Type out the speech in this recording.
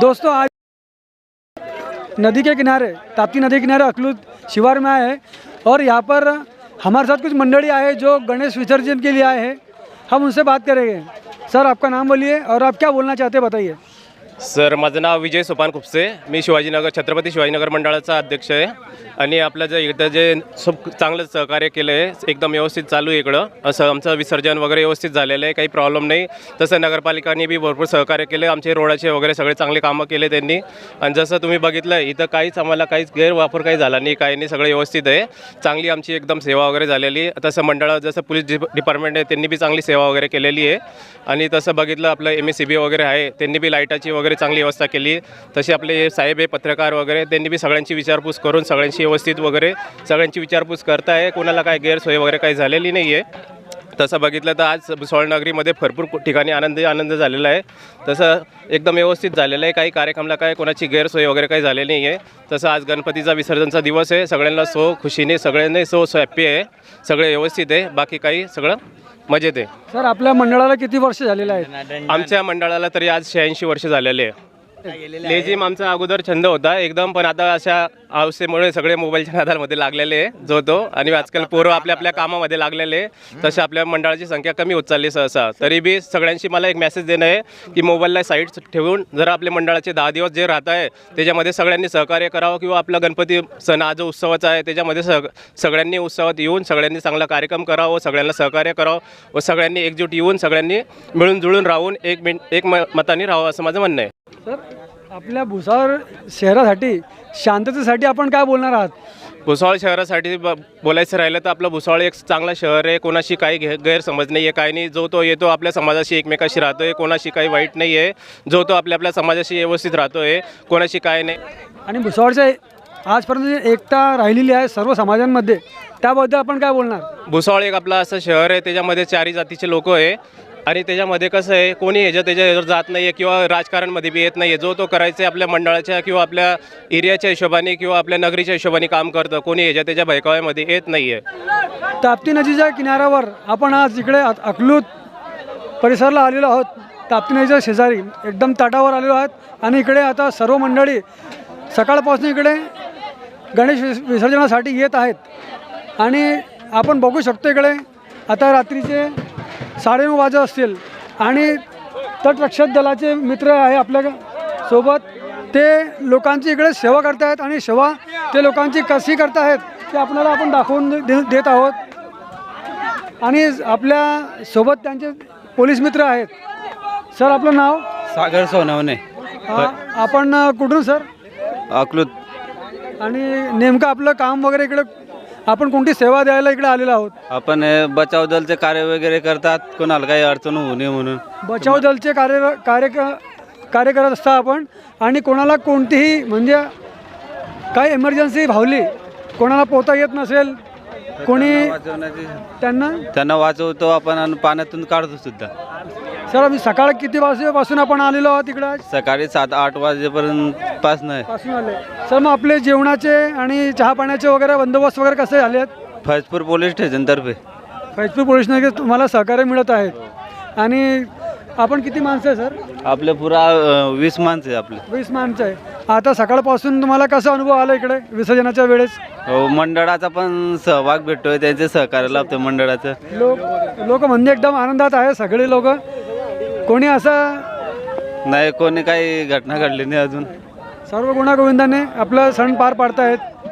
दोस्तों आज नदी के किनारे ताप्ती नदी के किनारे अकलूत शिवार में आए हैं और यहाँ पर हमारे साथ कुछ मंडली आए हैं जो गणेश विसर्जन के लिए आए हैं। हम उनसे बात करेंगे। सर आपका नाम बोलिए और आप क्या बोलना चाहते हैं बताइए। सर माझं नाव विजय सोपान खुपसे. मी शिवाजीनगर छत्रपती शिवाजीनगर मंडळाचा अध्यक्ष आहे. आणि आपलं जे इथं जे खूप चांगलं सहकार्य केलं आहे एकदम व्यवस्थित चालू आहे इकडं. असं आमचं विसर्जन वगैरे व्यवस्थित झालेलं आहे काही प्रॉब्लेम नाही. तसं नगरपालिकांनी बी भरपूर सहकार्य केलं आमचे रोडाचे वगैरे सगळे चांगले कामं केले त्यांनी. आणि जसं तुम्ही बघितलं इथं काहीच आम्हाला काहीच गैरवापर काही झाला नाही. काही नाही सगळं व्यवस्थित आहे. चांगली आमची एकदम सेवा वगैरे झालेली आहे. तसं मंडळात जसं पोलीस डिप- डिपार्टमेंट आहे त्यांनी बी चांगली सेवा वगैरे केलेली आहे. आणि तसं बघितलं आपलं एम एस सी बी वगैरे आहे त्यांनी बी लाईटाची वगैरे चांगली व्यवस्था केली. तसे आपले साहेब आहे पत्रकार वगैरे त्यांनी बी सगळ्यांची विचारपूस करून सगळ्यांशी व्यवस्थित वगैरे सगळ्यांची विचारपूस करताय. कोणाला काय गैरसोय वगैरे काही झालेली नाही आहे तसं बघितलं तर आज सुवर्णनगरीमध्ये भरपूर ठिकाणी आनंद आनंद झालेला आहे. तसं एकदम व्यवस्थित झालेलं आहे. काही कार्यक्रमाला काय कोणाची गैरसोय वगैरे काही झालेली नाही आहे तसं आज गणपतीचा विसर्जनचा दिवस आहे. सगळ्यांना सो खुशीने सगळ्यांनी सो सो हॅप्पी आहे. सगळे व्यवस्थित आहे. बाकी काही सगळं मजेत आहे. सर आपल्या मंडळाला किती वर्ष झालेलं आहे? आमच्या मंडळाला तरी आज शहाऐंशी वर्ष झालेले आहे. लेझिम आमचा अगोदर छंद होता एकदम पण आता अशा अवस्थेमुळे सगळे मोबाईलच्या नादामध्ये लागलेले जो तो. आणि आजकाल पोरं आपल्या आपल्या कामामध्ये लागलेले तसे आपल्या मंडळाची संख्या कमी होत चालली सहसा. तरी बी सगळ्यांशी मला एक मेसेज देणं आहे की मोबाईलला साईड ठेवून जर आपल्या मंडळाचे दहा दिवस जे राहत आहे त्याच्यामध्ये सगळ्यांनी सहकार्य करावं किंवा आपला गणपती सण हा जो उत्सवाचा आहे त्याच्यामध्ये सग सगळ्यांनी उत्सवात येऊन सगळ्यांनी चांगला कार्यक्रम करावं सगळ्यांना सहकार्य करावं व सगळ्यांनी एकजूट येऊन सगळ्यांनी मिळून जुळून राहून एक मिन एक म मताने राहावं असं माझं म्हणणं आहे. सर आपल्या भुसावळ शहरासाठी शांततेसाठी आपण काय बोलणार आहात? भुसावळ शहरासाठी ब बोलायचं राहिलं तर आपलं भुसावळ एक चांगलं शहर आहे कोणाशी काही गै गैरसमज नाही आहे काही नाही. जो तो येतो आपल्या समाजाशी एकमेकाशी राहतो आहे कोणाशी काही वाईट नाही आहे जो तो आपल्या आपल्या समाजाशी व्यवस्थित राहतो आहे कोणाशी काय नाही. आणि भुसावळच्या आजपर्यंत जी एकता राहिलेली आहे सर्व समाजांमध्ये त्याबद्दल आपण काय बोलणार? भुसावळ एक आपलं असं शहर आहे त्याच्यामध्ये चारी जातीचे लोक आहे. आणि त्याच्यामध्ये कसं आहे कोणी ह्याच्या त्याच्या ह्याच्यावर जात नाही आहे किंवा राजकारणमध्ये बी येत नाही आहे जो तो करायचं आहे आपल्या मंडळाच्या किंवा आपल्या एरियाच्या हिशोबाने किंवा आपल्या नगरीच्या हिशोबाने काम करतं कोणी ह्याच्या त्याच्या भैकाव्यामध्ये येत नाही आहे ताप्ती नदीच्या किनाऱ्यावर आपण आज इकडे अकलूत परिसरला आलेलो आहोत. ताप्ती नदीच्या शेजारी एकदम तटावर आलेलो आहोत. आणि इकडे आता सर्व मंडळी सकाळपासून इकडे गणेश विसर्जनासाठी येत आहेत. आणि आपण बघू शकतो इकडे आता रात्रीचे साडेनऊ वाजत असतील. आणि तटरक्षक दलाचे मित्र आहे आपल्यासोबत. ते लोकांची इकडे सेवा करतायत आणि सेवा ते लोकांची कशी करतायत ते आपल्याला आपण दाखवून दे देत आहोत. आणि आपल्यासोबत त्यांचे पोलीस मित्र आहेत. सर आपलं नाव? सागर सोनवणे. आपण कुठून सर? अकलूत आणि नेमकं आपलं काम वगैरे इकडे आपण कोणती सेवा द्यायला इकडे आलेलो आहोत? आपण हे बचाव दलचे कार्य वगैरे करतात. कोणाला काही अडचण होऊ नये म्हणून. बचाव दलचे कार्य कार्य कार्य करत असता आपण आणि कोणाला कोणतीही म्हणजे काही एमर्जन्सी भावली कोणाला पोहता येत नसेल कोणी वाचवण्याची त्यांना? त्यांना वाचवतो आपण आणि पाण्यातून काढतो सुद्धा. सर आम्ही सकाळ किती वाजेपासून आपण आलेलो आहोत इकडे? आज सकाळी सात आठ वाजेपर्यंत पास नाही पासून आले. सर मग आपले जेवणाचे आणि चहा पाण्याचे वगैरे बंदोबस्त वगैरे कसे झाले आहेत फैजपूर पोलीस स्टेशनतर्फे फैजपूर पोलीस नगर तुम्हाला सहकार्य मिळत आहेत आणि आपण किती माणसं आहे सर? आपले पुरा अं, वीस माणसं आहे आपले. वीस माणसं आहे आता सकाळपासून तुम्हाला कसा अनुभव आला इकडे विसर्जनाच्या वेळेस? हो, मंडळाचा पण सहभाग भेटतोय त्यांचे सहकार्य लाभतं मंडळाचं. लोक लोक म्हणजे एकदम आनंदात आहे सगळे लोक. कोणी असं? नाही कोणी काही घटना घडली नाही अजून. सर्व गुणागोविंदाने आपला सण पार पाडतायत.